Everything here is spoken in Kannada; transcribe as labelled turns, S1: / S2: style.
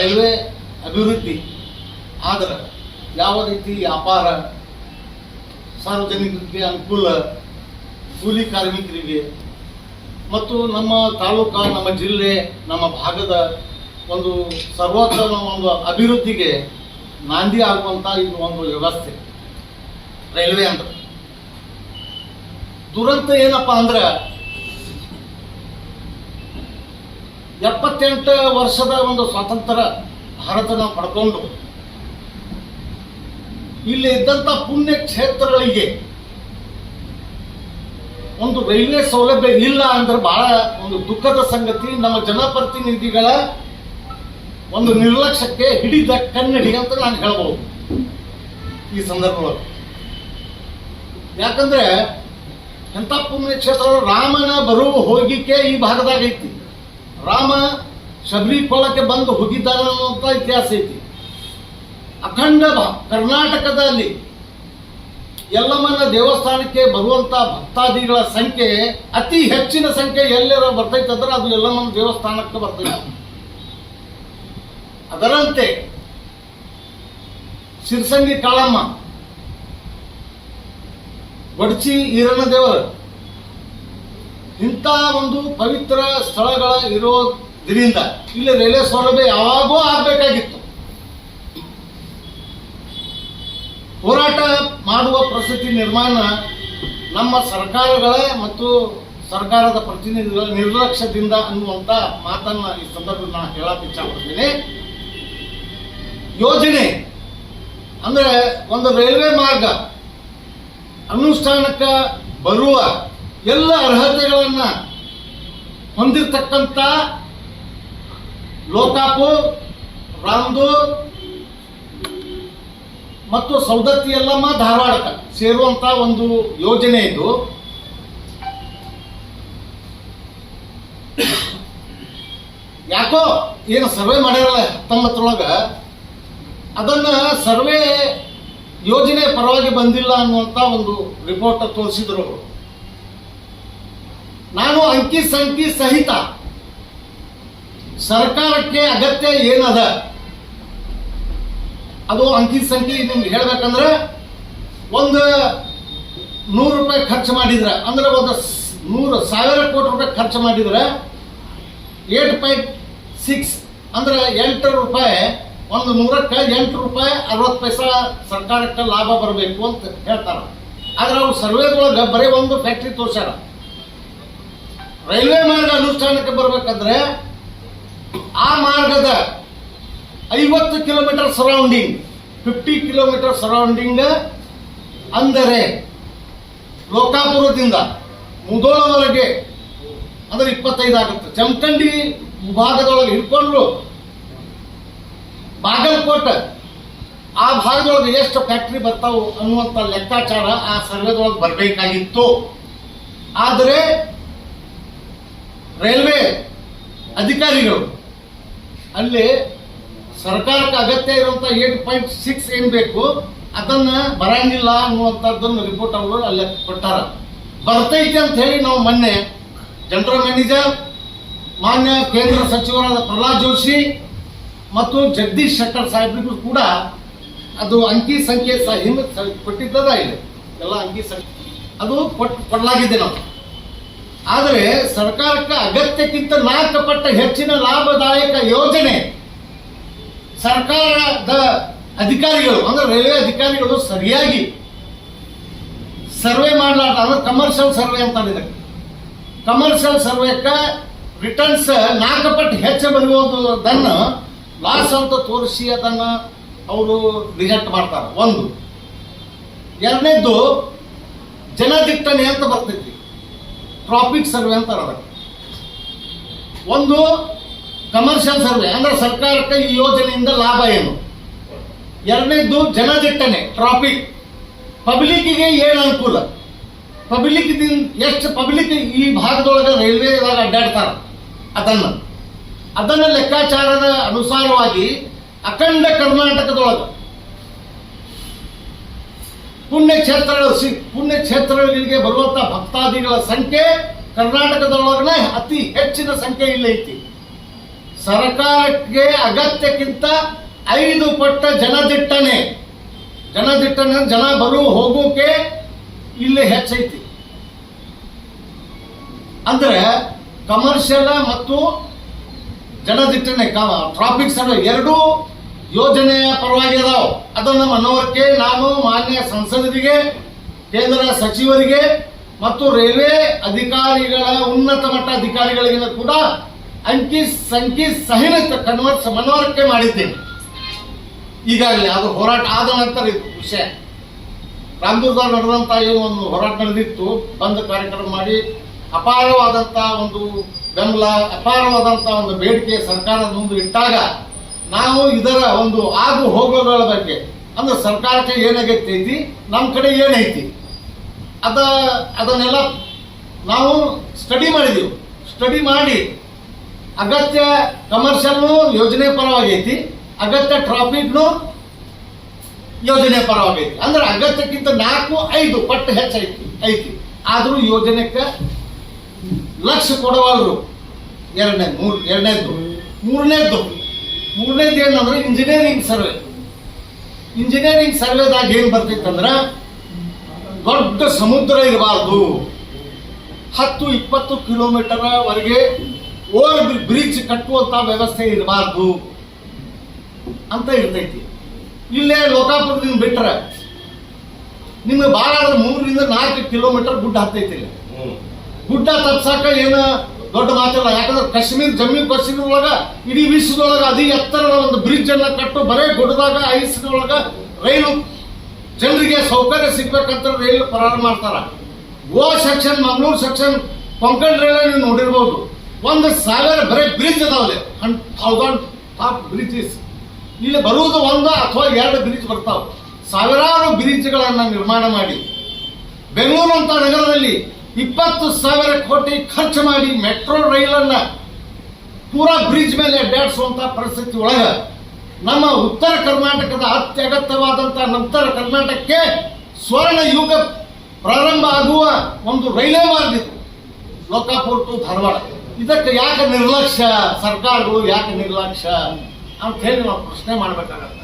S1: ರೈಲ್ವೆ ಅಭಿವೃದ್ಧಿ, ಆದ್ರೆ ಯಾವ ರೀತಿ ವ್ಯಾಪಾರ ಸಾರ್ವಜನಿಕರಿಗೆ ಅನುಕೂಲ, ಕೂಲಿ ಕಾರ್ಮಿಕರಿಗೆ, ಮತ್ತು ನಮ್ಮ ತಾಲೂಕ, ನಮ್ಮ ಜಿಲ್ಲೆ, ನಮ್ಮ ಭಾಗದ ಒಂದು ಸರ್ವೋತ್ತಮ ಒಂದು ಅಭಿವೃದ್ಧಿಗೆ ನಾಂದಿ ಆಗುವಂತ ಇದು ಒಂದು ವ್ಯವಸ್ಥೆ. ರೈಲ್ವೆ ಅಂದ್ರೆ. ದುರಂತ ಏನಪ್ಪಾ ಅಂದ್ರೆ ಎಪ್ಪತ್ತೆಂಟು ವರ್ಷದ ಒಂದು ಸ್ವಾತಂತ್ರ್ಯ ಭಾರತ ನಾವು ಪಡ್ಕೊಂಡು ಇಲ್ಲಿ ಇದ್ದಂಥ ಪುಣ್ಯ ಕ್ಷೇತ್ರಗಳಿಗೆ ಒಂದು ರೈಲ್ವೆ ಸೌಲಭ್ಯ ಇಲ್ಲ ಅಂದ್ರೆ ಬಹಳ ಒಂದು ದುಃಖದ ಸಂಗತಿ. ನಮ್ಮ ಜನಪ್ರತಿನಿಧಿಗಳ ಒಂದು ನಿರ್ಲಕ್ಷ್ಯಕ್ಕೆ ಹಿಡಿದ ಕನ್ನಡಿ ಅಂತ ನಾನು ಹೇಳ್ಬೋದು ಈ ಸಂದರ್ಭದಲ್ಲಿ. ಯಾಕಂದ್ರೆ ಎಂಥ ಪುಣ್ಯ ಕ್ಷೇತ್ರ? ರಾಮನ ಬರುವ ಹೋಗಿಕೆ ಈ ಭಾಗದಾಗ ಐತಿ. ರಾಮ ಶಬರಿ ಕೊಳಕ್ಕೆ ಬಂದು ಹೋಗಿದ್ದಾನ ಅನ್ನುವಂಥ ಇತಿಹಾಸ ಐತಿ. ಅಖಂಡ ಕರ್ನಾಟಕದಲ್ಲಿ ಯಲ್ಲಮ್ಮನ ದೇವಸ್ಥಾನಕ್ಕೆ ಬರುವಂತ ಭಕ್ತಾದಿಗಳ ಸಂಖ್ಯೆ ಅತಿ ಹೆಚ್ಚಿನ ಸಂಖ್ಯೆ ಎಲ್ಲರ ಬರ್ತೈತೆ ಅಂದ್ರೆ ಅದು ಯಲ್ಲಮ್ಮನ ದೇವಸ್ಥಾನಕ್ಕೆ ಬರ್ತೈತೆ. ಅದರಂತೆ ಸಿರ್ಸಂಗಿ ಕಾಳಮ್ಮ ಬಡ್ಚಿ ಈರಣ್ಣ ದೇವರು ಇಂಥ ಒಂದು ಪವಿತ್ರ ಸ್ಥಳಗಳ ಇರೋದ್ರಿಂದ ಇಲ್ಲಿ ರೈಲ್ವೆ ಸೌಲಭ್ಯ ಯಾವಾಗೋ ಆಗ್ಬೇಕಾಗಿತ್ತು. ಹೋರಾಟ ಮಾಡುವ ಪರಿಸ್ಥಿತಿ ನಿರ್ಮಾಣ ನಮ್ಮ ಸರ್ಕಾರಗಳೇ ಮತ್ತು ಸರ್ಕಾರದ ಪ್ರತಿನಿಧಿಗಳ ನಿರ್ಲಕ್ಷ್ಯದಿಂದ ಅನ್ನುವಂತ ಮಾತನ್ನ ಈ ಸಂದರ್ಭದಲ್ಲಿ ನಾನು ಹೇಳಕ್ಕೆ ಇಚ್ಛಪಡ್ತೀನಿ. ಯೋಜನೆ ಅಂದ್ರೆ ಒಂದು ರೈಲ್ವೆ ಮಾರ್ಗ ಅನುಷ್ಠಾನಕ್ಕೆ ಬರುವ ಎಲ್ಲ ಅರ್ಹತೆಗಳನ್ನು ಹೊಂದಿರತಕ್ಕಂಥ ಲೋಕಾಪು ರಾಮದೂರ್ ಮತ್ತು ಸೌದತ್ತಿ ಎಲ್ಲಮ್ಮ ಧಾರವಾಡಕ ಸೇರುವಂಥ ಒಂದು ಯೋಜನೆ ಇದು ಯಾಕೋ ಏನು ಸರ್ವೆ ಮಾಡಿರಲ್ಲ ಹತ್ತೊಂಬತ್ತರೊಳಗ ಅದನ್ನ ಸರ್ವೆ ಯೋಜನೆ ಪರವಾಗಿ ಬಂದಿಲ್ಲ ಅನ್ನುವಂತ ಒಂದು ರಿಪೋರ್ಟ್ ತೋರಿಸಿದ್ರು. ನಾನು ಅಂಕಿ ಸಂಖ್ಯೆ ಸಹಿತ ಸರ್ಕಾರಕ್ಕೆ ಅಗತ್ಯ ಏನದ? ಅದು ಅಂಕಿ ಸಂಖ್ಯೆ ನಿಮ್ಗೆ ಹೇಳ್ಬೇಕಂದ್ರೆ ಒಂದು ನೂರು ರೂಪಾಯಿ ಖರ್ಚು ಮಾಡಿದ್ರೆ, ಅಂದ್ರೆ ಒಂದು ನೂರು ಸಾವಿರ ಕೋಟಿ ರೂಪಾಯಿ ಖರ್ಚು ಮಾಡಿದ್ರೆ ಏಟ್ ಪಾಯಿಂಟ್ ಸಿಕ್ಸ್, ಅಂದ್ರೆ ಎಂಟು ರೂಪಾಯಿ, ಒಂದು ನೂರಕ್ಕೆ ಎಂಟು ರೂಪಾಯಿ ಅರವತ್ತು ಪೈಸಾ ಸರ್ಕಾರಕ್ಕೆ ಲಾಭ ಬರಬೇಕು ಅಂತ ಹೇಳ್ತಾರೆ. ಆದ್ರೆ ಅವ್ರು ಸರ್ವೇದೊಳಗೆ ಬರೀ ಒಂದು ಫ್ಯಾಕ್ಟ್ರಿ ತೋರ್ಸ್ಯಾರ. ರೈಲ್ವೆ ಮಾರ್ಗ ಅನುಷ್ಠಾನಕ್ಕೆ ಬರಬೇಕಂದ್ರೆ ಆ ಮಾರ್ಗದ ಐವತ್ತು kilometre surrounding fifty kilometre surrounding ಅಂದರೆ ಲೋಕಾಪುರದಿಂದ ಮುದೋಳವರೆಗೆ ಅಂದರೆ ಇಪ್ಪತ್ತೈದು ಆಗುತ್ತೆ. ಜಮಖಂಡಿ ಭಾಗದೊಳಗೆ ಹಿಡ್ಕೊಂಡ್ರು ಬಾಗಲಕೋಟೆ, ಆ ಭಾಗದೊಳಗೆ ಎಷ್ಟು ಫ್ಯಾಕ್ಟ್ರಿ ಬರ್ತಾವು ಅನ್ನುವಂಥ ಲೆಕ್ಕಾಚಾರ ಆ ಸರ್ವೆದೊಳಗೆ ಬರಬೇಕಾಗಿತ್ತು. ಆದರೆ ರೈಲ್ವೆ ಅಧಿಕಾರಿಗಳು, ಅಲ್ಲಿ ಸರ್ಕಾರಕ್ಕೆ ಅಗತ್ಯ ಇರುವಂತ ಏಟ್ ಪಾಯಿಂಟ್ ಸಿಕ್ಸ್ ಏನ್ ಬೇಕು, ಅದನ್ನ ಬರಂಗಿಲ್ಲ ಅನ್ನುವಂಥದ್ದನ್ನು ರಿಪೋರ್ಟ್ ಅವರು ಅಲ್ಲಿ ಕೊಟ್ಟಾರ. ಬರ್ತೈತೆ ಅಂತ ಹೇಳಿ ನಾವು ಮೊನ್ನೆ ಜನರಲ್ ಮ್ಯಾನೇಜರ್ ಮಾನ್ಯ ಕೇಂದ್ರ ಸಚಿವರಾದ ಪ್ರಹ್ಲಾದ್ ಜೋಶಿ ಮತ್ತು ಜಗದೀಶ್ ಶೆಟ್ಟರ್ ಸಾಹೇಬ್ರಿಗೂ ಕೂಡ ಅದು ಅಂಕಿ ಸಂಖ್ಯೆ ಸಹ ಕೊಟ್ಟಿದ್ದದ ಇದೆ ಎಲ್ಲ ಅಂಕಿ ಸಂಖ್ಯೆ ಅದು ಕೊಟ್ಟು ಕೊಡಲಾಗಿದೆ ನಾವು ಆದರೆ ಸರ್ಕಾರಕ್ಕೆ ಅಗತ್ಯಕ್ಕಿಂತ ನಾಲ್ಕು ಪಟ್ಟ ಹೆಚ್ಚಿನ ಲಾಭದಾಯಕ ಯೋಜನೆ ಸರ್ಕಾರದ ಅಧಿಕಾರಿಗಳು, ಅಂದ್ರೆ ರೈಲ್ವೆ ಅಧಿಕಾರಿಗಳು ಸರಿಯಾಗಿ ಸರ್ವೆ ಮಾಡಲಾರ್ದ, ಅಂದ್ರೆ ಕಮರ್ಷಿಯಲ್ ಸರ್ವೆ ಅಂತ ಕಮರ್ಷಿಯಲ್ ಸರ್ವೆಕ್ಕ ರಿಟರ್ನ್ಸ್ ನಾಲ್ಕು ಪಟ್ಟು ಹೆಚ್ಚು ಬರುವುದನ್ನು ಲಾಸ್ ಅಂತ ತೋರಿಸಿ ಅದನ್ನ ಅವರು ರಿಜೆಕ್ಟ್ ಮಾಡ್ತಾರೆ. ಒಂದು. ಎರಡನೇದ್ದು ಜನದಿಟ್ಟಣೆ ಅಂತ ಬರ್ತೈತಿ. ಟ್ರಾಫಿಕ್ ಸರ್ವೆ ಅಂತಾರೆ ಅದಕ್ಕೆ ಒಂದು ಕಮರ್ಷಿಯಲ್ ಸರ್ವೆ ಅಂದ್ರೆ ಸರ್ಕಾರಕ್ಕೆ ಈ ಯೋಜನೆಯಿಂದ ಲಾಭ ಏನು? ಎರಡನೇದು ಜನದಿಟ್ಟಣೆ ಟ್ರಾಫಿಕ್ ಪಬ್ಲಿಕ್ಕಿಗೆ ಏನು ಅನುಕೂಲ? ಪಬ್ಲಿಕ್ ಎಷ್ಟು ಪಬ್ಲಿಕ್ ಈ ಭಾಗದೊಳಗೆ ರೈಲ್ವೆದಾಗ ಅಡ್ಡಾಡ್ತಾರೆ? ಅದನ್ನ. ಅದನ್ನ ಲೆಕ್ಕಾಚಾರದ ಅನುಸಾರವಾಗಿ ಅಖಂಡ ಕರ್ನಾಟಕದೊಳಗೆ ಪುಣ್ಯಕ್ಷೇತ್ರಗಳು ಸಿ ಪುಣ್ಯಕ್ಷೇತ್ರಗಳಿಗೆ ಬರುವಂತಹ ಭಕ್ತಾದಿಗಳ ಸಂಖ್ಯೆ ಕರ್ನಾಟಕದೊಳಗನೆ ಅತಿ ಹೆಚ್ಚಿನ ಸಂಖ್ಯೆ ಇಲ್ಲ ಐತಿ. ಸರ್ಕಾರಕ್ಕೆ ಅಗತ್ಯಕ್ಕಿಂತ ಐದು ಪಟ್ಟ ಜನದಿಟ್ಟಣೆ. ಜನದಿಟ್ಟನೆ ಜನ ಬರು ಹೋಗೋಕೆ ಇಲ್ಲಿ ಹೆಚ್ಚೈತಿ. ಅಂದ್ರೆ ಕಮರ್ಷಿಯಲ್ ಮತ್ತು ಜನದಿಟ್ಟಣೆ ಟ್ರಾಫಿಕ್ ಸರ್ವೆ ಎರಡೂ ಯೋಜನೆಯ ಪರವಾಗಿ ಅದಾವ ಅದನ್ನು ಮನವರಿಕೆ ನಾನು ಮಾನ್ಯ ಸಂಸದರಿಗೆ, ಕೇಂದ್ರ ಸಚಿವರಿಗೆ ಮತ್ತು ರೈಲ್ವೆ ಅಧಿಕಾರಿಗಳ ಉನ್ನತ ಮಟ್ಟ ಅಧಿಕಾರಿಗಳಿಗೆ ಕೂಡ ಅಂಕಿ ಸಂಖ್ಯೆ ಸಹಿತ ಕನ್ವರ್ಸ್ ಮನವರಿಕೆ ಮಾಡಿದ್ದೇನೆ. ಈಗಾಗಲೇ ಅದು ಹೋರಾಟ ಆದ ನಂತರ ಇದು ವಿಷಯ. ರಾಮದುರ್ಗದಲ್ಲಿ ನಡೆದಂತ ಏನು ಒಂದು ಹೋರಾಟ ನಡೆದಿತ್ತು. ಬಂದ್ ಕಾರ್ಯಕ್ರಮ ಮಾಡಿ ಅಪಾರವಾದಂತ ಒಂದು ಬೆಂಬಲ, ಅಪಾರವಾದಂತ ಒಂದು ಬೇಡಿಕೆ ಸರ್ಕಾರದ ಮುಂದೆ ಇಟ್ಟಾಗ ನಾವು ಇದರ ಒಂದು ಆಗು ಹೋಗೋಗಳ ಬಗ್ಗೆ. ಅಂದ್ರೆ ಸರ್ಕಾರಕ್ಕೆ ಏನಾಗೈತಿ ನಮ್ಮ ಕಡೆ ಏನೈತಿ? ಅದ, ಅದನ್ನೆಲ್ಲ ನಾವು ಸ್ಟಡಿ ಮಾಡಿದೆವು. ಸ್ಟಡಿ ಮಾಡಿ ಅಗತ್ಯ ಕಮರ್ಷಿಯಲ್ನು ಯೋಜನೆ ಪರವಾಗೈತಿ. ಅಗತ್ಯ ಟ್ರಾಫಿಕ್ನು ಯೋಜನೆ ಪರವಾಗೈತಿ. ಅಂದ್ರೆ ಅಗತ್ಯಕ್ಕಿಂತ ನಾಲ್ಕು, ಐದು ಪಟ್ಟು ಹೆಚ್ಚೈತಿ, ಐತಿ. ಆದರೂ ಯೋಜನೆಗೆ ಲಕ್ಷ ಕೊಡವಲ್ರು. ಎರಡನೇ ಮೂರು ಎರಡನೇದು ಮೂರನೇದ್ದು. ಮೂರನೇದು ಏನಂದ್ರೆ ಇಂಜಿನಿಯರಿಂಗ್ ಸರ್ವೆ ಇಂಜಿನಿಯರಿಂಗ್ ಸರ್ವೆದಾಗ ಏನು ಬರ್ತೈತಂದ್ರ ದೊಡ್ಡ ಸಮುದ್ರ ಇರಬಾರ್ದು. ಹತ್ತು ಇಪ್ಪತ್ತು ಕಿಲೋಮೀಟರ್ ವರೆಗೆ ಓವರ್ ಬ್ರಿಡ್ಜ್ ಕಟ್ಟುವಂತ ವ್ಯವಸ್ಥೆ ಇರಬಾರ್ದು ಅಂತ ಇರ್ತೈತಿ. ಇಲ್ಲೇ ಲೋಕಾಪುರದಿಂದ ಬಿಟ್ರೆ ನಿಮ್ಗೆ ಭಾಳ ಆದ್ರೆ ಮೂರರಿಂದ ನಾಲ್ಕು ಕಿಲೋಮೀಟರ್ ಗುಡ್ಡ ಹತ್ತೈತಿ ಗುಡ್ಡ ತಪ್ಸಾಕ ಏನು ದೊಡ್ಡ ಮಾತಲ್ಲ ಯಾಕಂದ್ರೆ ಕಾಶ್ಮೀರ್, ಜಮ್ಮು, ಕಾಶ್ಮೀರ ಒಳಗ ಇಡೀ ವಿಶ್ವದೊಳಗ ಅತಿ ಎತ್ತರದ ಒಂದು ಬ್ರಿಡ್ಜ್ ಅನ್ನ ಕಟ್ಟು ಬರೇ ಗುಡ್ಡದಾಗ ಐಸ್ನೊಳಗ ರೈಲು ಜನರಿಗೆ ಸೌಕರ್ಯ ಸಿಗ್ಬೇಕಂತ ರೈಲು ಪ್ರಾರಂಭ ಮಾಡ್ತಾರ. Goa section Mangaluru section Konkan rail ನೀವು ನೋಡಿರ್ಬೋದು. ಒಂದು ಸಾವಿರ ಬರೇ ಬ್ರಿಡ್ಜ್ ಅದಾವಲ್ಲಿ ಥೌಸಂಡ್ ಟಾಪ್ ಬ್ರಿಡ್ಜಸ್ ಇಲ್ಲಿ ಬರುವುದು ಒಂದು ಅಥವಾ ಎರಡು ಬ್ರಿಡ್ಜ್ ಬರ್ತಾವೆ. ಸಾವಿರಾರು ಬ್ರಿಡ್ಜ್ಗಳನ್ನ ನಿರ್ಮಾಣ ಮಾಡಿ. ಬೆಂಗಳೂರು ಅಂತ ನಗರದಲ್ಲಿ ಇಪ್ಪತ್ತು ಸಾವಿರ ಕೋಟಿ ಖರ್ಚು ಮಾಡಿ ಮೆಟ್ರೋ ರೈಲನ್ನ ಪೂರಾ ಬ್ರಿಡ್ಜ್ ಮೇಲೆ ಅಡ್ಡಾಡಿಸುವಂತ ಪರಿಸ್ಥಿತಿ ಒಳಗ ನಮ್ಮ ಉತ್ತರ ಕರ್ನಾಟಕದ ಅತ್ಯಗತ್ಯವಾದಂಥ ನಂತರ ಕರ್ನಾಟಕಕ್ಕೆ ಸ್ವರ್ಣ ಯುಗ ಪ್ರಾರಂಭ ಆಗುವ ಒಂದು ರೈಲ್ವೆ ಮಾರ್ಗ ಇದು ಲೋಕಾಪುರ್ ಟು ಧಾರವಾಡ. ಇದಕ್ಕೆ ಯಾಕೆ ನಿರ್ಲಕ್ಷ್ಯ? ಸರ್ಕಾರಗಳು ಯಾಕೆ ನಿರ್ಲಕ್ಷ್ಯ? ಅಂತ ಹೇಳಿ ನಾವು ಪ್ರಶ್ನೆ ಮಾಡ್ಬೇಕಾಗತ್ತೆ.